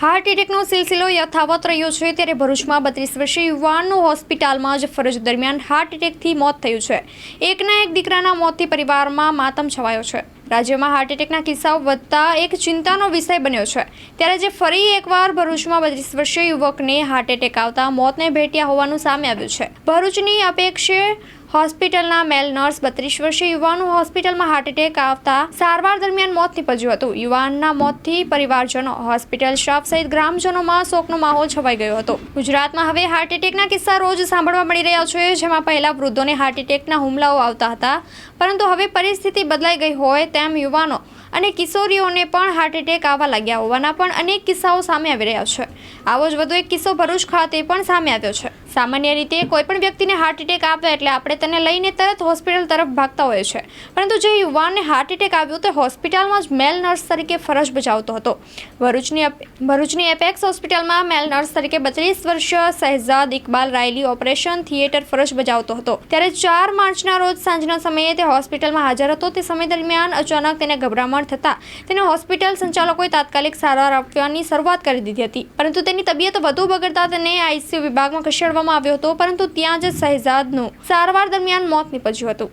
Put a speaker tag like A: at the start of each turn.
A: Heart એટેકનો સિલસિલો યથાવત રહ્યો છે ત્યારે ભરૂચમાં બત્રીસ વર્ષીય યુવાનનું હોસ્પિટલમાં જ ફરજ દરમિયાન હાર્ટ એટેકથી મોત થયું છે. એકના એક દીકરાના મોતથી પરિવારમાં માતમ છવાયો છે. રાજ્યમાં હાર્ટ એટેકના કિસ્સાઓ વધતા એક ચિંતાનો વિષય બન્યો છે. ત્યારે જે ફરી એકવાર ભરૂચમાં બત્રીસ વર્ષીય યુવકને હાર્ટ એટેક આવતા મોતને ભેટ્યા હોવાનું સામે આવ્યું છે. ભરૂચની અપેક્ષે હોસ્પિટલના મેલ નર્સ બત્રીસ વર્ષીય યુવાનનું હોસ્પિટલમાં હાર્ટ એટેક આવતા સારવાર દરમિયાન મોત નીપજ્યું હતું. યુવાનના મોતથી પરિવારજનો, હોસ્પિટલ સ્ટાફ સહિત ગ્રામજનોમાં શોકનો માહોલ છવાઈ ગયો હતો. ગુજરાતમાં હવે હાર્ટ એટેકના કિસ્સા રોજ સાંભળવા મળી રહ્યા છે, જેમાં પહેલા વૃદ્ધોને હાર્ટ એટેકના હુમલાઓ આવતા હતા. પરંતુ હવે પરિસ્થિતિ બદલાઈ ગઈ હોય તેમ યુવાનો અને કિશોરીઓને પણ હાર્ટ એટેક આવવા લાગ્યા હોવાના પણ અનેક કિસ્સાઓ સામે આવી રહ્યા છે. આવો જ વધુ એક કિસ્સો ભરૂચ ખાતે પણ સામે આવ્યો છે. સામાન્ય રીતે કોઈ પણ વ્યક્તિને હાર્ટ એટેક આવે એટલે આપણે તેને લઈને તરત હોસ્પિટલ તરફ ભાગતા હોઈએ છીએ પરંતુ જે યુવાનને હાર્ટ એટેક આવ્યો તે હોસ્પિટલમાં જ મેલ નર્સ તરીકે ફરજ બજાવતો હતો. ભરૂચની ભરૂચની એપેક્સ હોસ્પિટલમાં મેલ નર્સ તરીકે બત્રીસ વર્ષીય શહેજાદ ઇકબાલ રાયલી ઓપરેશન થિયેટર ફરજ બજાવતો હતો. ત્યારે ચાર માર્ચના રોજ સાંજના સમયે તે હોસ્પિટલમાં હાજર હતો. તે સમય દરમિયાન અચાનક તેને ગભરામણ થતાં તેને હોસ્પિટલ સંચાલકોએ તાત્કાલિક સારવાર આપવાની શરૂઆત કરી દીધી હતી. પરંતુ તેની તબિયત વધુ બગડતા તેને આઈસીયુ વિભાગમાં ખસેડવામાં આવ્યો હતો પરંતુ ત્યાં જ શહેજાદનું સારવાર દરમિયાન મોત નીપજ્યું હતું.